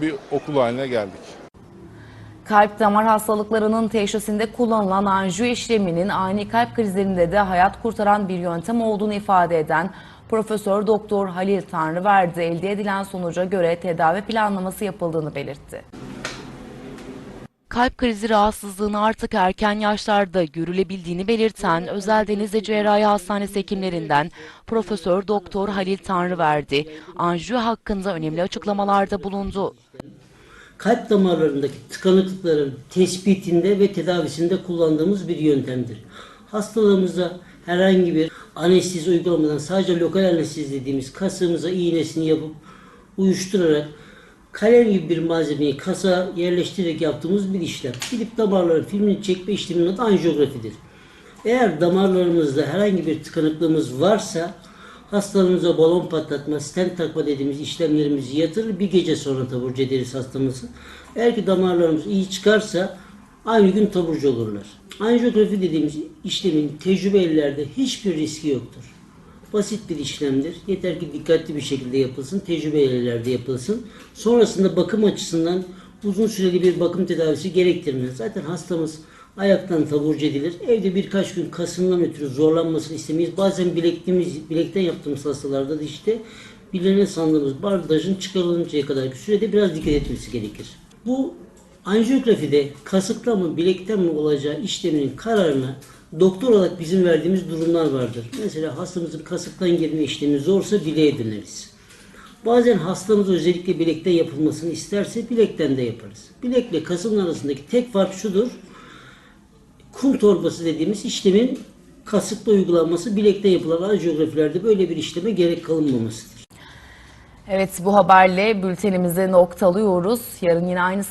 bir okul haline geldik. Kalp damar hastalıklarının teşhisinde kullanılan anjiyo işleminin ani kalp krizlerinde de hayat kurtaran bir yöntem olduğunu ifade eden Profesör Doktor Halil Tanrıverdi elde edilen sonuca göre tedavi planlaması yapıldığını belirtti. Kalp krizi rahatsızlığını artık erken yaşlarda görülebildiğini belirten Özel Denizli Cerrahi Hastanesi hekimlerinden Profesör Doktor Halil Tanrıverdi, anjiyo hakkında önemli açıklamalarda bulundu. Kalp damarlarındaki tıkanıklıkların tespitinde ve tedavisinde kullandığımız bir yöntemdir. Hastalığımızda herhangi bir anestezi uygulamadan sadece lokal anestezi dediğimiz kasığımıza iğnesini yapıp uyuşturarak kalem gibi bir malzemeyi kasa yerleştirerek yaptığımız bir işlem. Gidip damarların filmini çekme işleminin adı anjiyografidir. Eğer damarlarımızda herhangi bir tıkanıklığımız varsa hastalarımıza balon patlatma, stent takma dediğimiz işlemlerimizi yatırır. Bir gece sonra taburcu ederiz hastamızı. Eğer ki damarlarımız iyi çıkarsa aynı gün taburcu olurlar. Anjiyografi dediğimiz işlemin tecrübelilerde hiçbir riski yoktur. Basit bir işlemdir. Yeter ki dikkatli bir şekilde yapılsın, tecrübelilerde yapılsın. Sonrasında bakım açısından uzun süreli bir bakım tedavisi gerektirmez. Zaten hastamız ayaktan taburcu edilir. Evde birkaç gün kasından ötürü zorlanmasını istemeyiz. Bazen bilekliğimiz, bilekten yaptığımız hastalarda da işte bileğine sandığımız bandajın çıkarılıncaya kadar sürede biraz dikkat etmesi gerekir. Bu anjiyografide kasıkta mı bilekten mi olacağı işleminin kararını doktor olarak bizim verdiğimiz durumlar vardır. Mesela hastamızın kasıktan girme işlemi zorsa bileğe döneriz. Bazen hastamız özellikle bilekten yapılmasını isterse bilekten de yaparız. Bilekle kasın arasındaki tek fark şudur. Kum torbası dediğimiz işlemin kasıkta uygulanması bilekten yapılan anjiyografilerde böyle bir işleme gerek kalınmamasıdır. Evet bu haberle bültenimizi noktalıyoruz. Yarın yine aynı